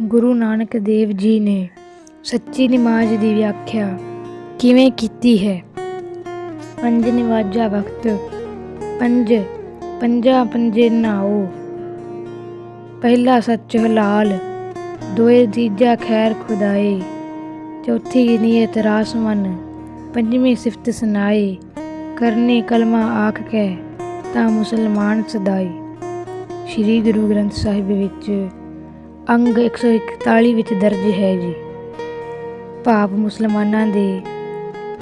ਗੁਰੂ ਨਾਨਕ ਦੇਵ ਜੀ ਨੇ ਸੱਚੀ ਨਮਾਜ਼ ਦੀ ਵਿਆਖਿਆ ਕਿਵੇਂ ਕੀਤੀ ਹੈ? ਪੰਜ ਨਿਵਾਜ਼ਾ ਵਕਤ, ਪੰਜ, ਪੰਜਾ ਪੰਜੇ ਨਾਓ। ਪਹਿਲਾ ਸੱਚ ਹਲਾਲ, ਦੋਏ ਤੀਜਾ ਖੈਰ ਖੁਦਾਏ। ਚੌਥੀ ਨੀਅਤ ਰਾਸਮਨ ਪੰਜਵੀਂ ਸਿਫਤ ਸੁਨਾਏ ਕਰਨੀ ਕਲਮਾ ਆਖ ਕੇ ਤਾਂ ਮੁਸਲਮਾਨ ਸਦਾਈ ਸ੍ਰੀ ਗੁਰੂ ਗ੍ਰੰਥ ਸਾਹਿਬ ਵਿੱਚ ਅੰਗ 141 ਵਿੱਚ ਦਰਜ ਹੈ ਜੀ। ਭਾਵ ਮੁਸਲਮਾਨਾਂ ਦੇ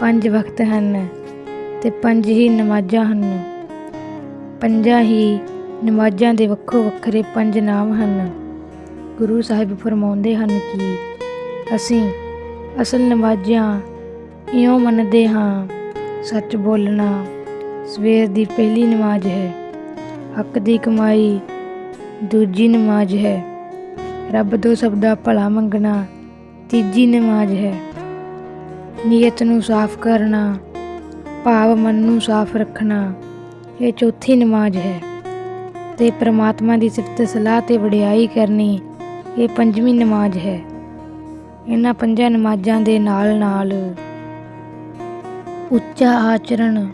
ਪੰਜ ਵਕਤ ਹਨ ਤੇ ਪੰਜ ਹੀ ਨਮਾਜ਼ਾਂ ਹਨ। ਪੰਜਾਂ ਹੀ ਨਮਾਜ਼ਾਂ ਦੇ ਵੱਖੋ ਵੱਖਰੇ ਪੰਜ ਨਾਮ ਹਨ। ਗੁਰੂ ਸਾਹਿਬ ਫਰਮਾਉਂਦੇ ਹਨ ਕਿ ਅਸੀਂ ਅਸਲ ਨਮਾਜ਼ਾਂ ਇਉਂ ਮੰਨਦੇ ਹਾਂ, ਸੱਚ ਬੋਲਣਾ ਸਵੇਰ ਦੀ ਪਹਿਲੀ ਨਮਾਜ਼ ਹੈ, ਹੱਕ ਦੀ ਕਮਾਈ ਦੂਜੀ ਨਮਾਜ਼ ਹੈ। ਰੱਬ ਤੋਂ ਸਭ ਦਾ ਭਲਾ ਮੰਗਣਾ ਤੀਜੀ ਨਮਾਜ਼ ਹੈ। ਨੀਅਤ ਨੂੰ ਸਾਫ਼ ਕਰਨਾ, ਭਾਵ ਮਨ ਨੂੰ ਸਾਫ਼ ਰੱਖਣਾ, ਇਹ ਚੌਥੀ ਨਮਾਜ਼ ਹੈ। ਤੇ ਪ੍ਰਮਾਤਮਾ ਦੀ ਸਿਫਤ ਸਲਾਹ ਤੇ ਵਡਿਆਈ ਕਰਨੀ ਇਹ ਪੰਜਵੀਂ ਨਮਾਜ਼ ਹੈ। ਇਹਨਾਂ ਪੰਜਾਂ ਨਮਾਜ਼ਾਂ ਦੇ ਨਾਲ ਨਾਲ ਉੱਚਾ ਆਚਰਣ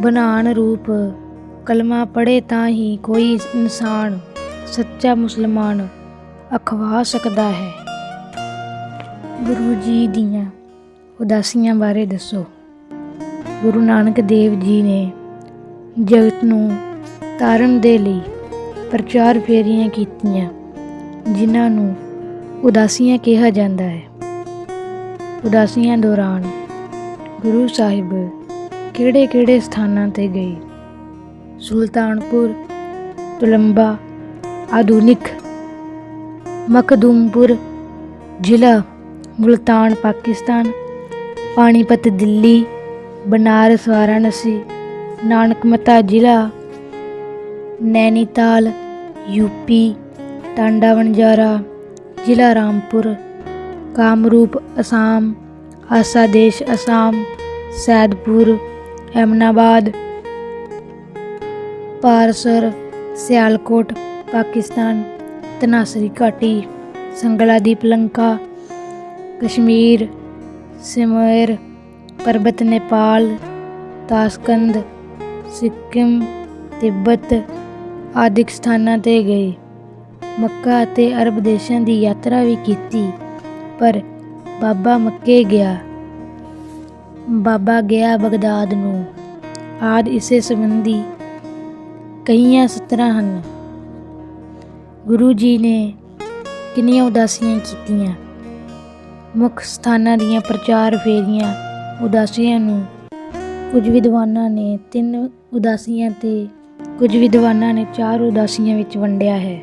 ਬਣਾਣ ਰੂਪ, ਕਲਮਾ ਪੜੇ ਤਾਂ ਹੀ ਕੋਈ ਇਨਸਾਨ ਸੱਚਾ ਮੁਸਲਮਾਨ ਅਖਵਾ ਸਕਦਾ ਹੈ। ਗੁਰੂ ਜੀ ਦੀਆਂ ਉਦਾਸੀਆਂ ਬਾਰੇ ਦੱਸੋ। ਗੁਰੂ ਨਾਨਕ ਦੇਵ ਜੀ ਨੇ ਜਗਤ ਨੂੰ ਤਾਰਨ ਦੇ ਲਈ ਪ੍ਰਚਾਰ ਫੇਰੀਆਂ ਕੀਤੀਆਂ, ਜਿਨ੍ਹਾਂ ਨੂੰ ਉਦਾਸੀਆਂ ਕਿਹਾ ਜਾਂਦਾ ਹੈ। ਉਦਾਸੀਆਂ ਦੌਰਾਨ ਗੁਰੂ ਸਾਹਿਬ ਕਿਹੜੇ-ਕਿਹੜੇ ਸਥਾਨਾਂ ਤੇ ਗਏ? ਸੁਲਤਾਨਪੁਰ, ਤੁਲੰਬਾ, ਆਧੁਨਿਕ ਮਖਦੂਮਪੁਰ ਜ਼ਿਲ੍ਹਾ ਮੁਲਤਾਨ, ਪਾਕਿਸਤਾਨ। ਪਾਣੀਪਤ, ਦਿੱਲੀ, ਬਨਾਰਸ, ਵਾਰਾਣਸੀ, ਨਾਨਕਮਤਾ ਜ਼ਿਲ੍ਹਾ, ਨੈਨੀਤਾਲ ਯੂਪੀ ਟਾਂਡਾ ਵਣਜਾਰਾ ਜ਼ਿਲ੍ਹਾ ਰਾਮਪੁਰ, ਕਾਮਰੂਪ, ਅਸਾਮ, ਆਸਾ ਦੇਸ਼, ਅਸਾਮ, ਸੈਦਪੁਰ ਐਮਨਾਬਾਦ ਪਾਰਸਰ, ਸਿਆਲਕੋਟ, ਪਾਕਿਸਤਾਨ। ਤਨਾਸਰੀ ਘਾਟੀ, ਸੰਗਲਾਦੀਪ ਲੰਕਾ, ਕਸ਼ਮੀਰ ਸਿਮਰ ਪਰਬਤ ਨੇਪਾਲ, ਤਾਸਕੰਦ, ਸਿੱਕਮ, ਤਿੱਬਤ ਆਦਿਕ ਸਥਾਨਾਂ ਤੇ ਗਏ। ਮੱਕਾ ਅਤੇ ਅਰਬ ਦੇਸ਼ਾਂ ਦੀ ਯਾਤਰਾ ਵੀ ਕੀਤੀ, ਪਰ ਬਾਬਾ ਮੱਕੇ ਗਿਆ। ਬਾਬਾ ਗਿਆ ਬਗਦਾਦ ਨੂੰ। ਆਦ ਇਸੇ ਸੰਬੰਧੀ ਕਈਆਂ ਸਤਰਾਂ ਹਨ। ਗੁਰੂ ਜੀ ਨੇ ਕਿੰਨੀਆਂ ਉਦਾਸੀਆਂ ਕੀਤੀਆਂ। ਮੁੱਖ ਸਥਾਨਾਂ ਦੀਆਂ ਪ੍ਰਚਾਰ ਫੇਰੀਆਂ ਉਦਾਸੀਆਂ ਨੂੰ ਕੁਝ ਵਿਦਵਾਨਾਂ ਨੇ ਤਿੰਨ ਉਦਾਸੀਆਂ ਤੇ ਕੁਝ ਵਿਦਵਾਨਾਂ ਨੇ ਚਾਰ ਉਦਾਸੀਆਂ ਵਿੱਚ ਵੰਡਿਆ ਹੈ।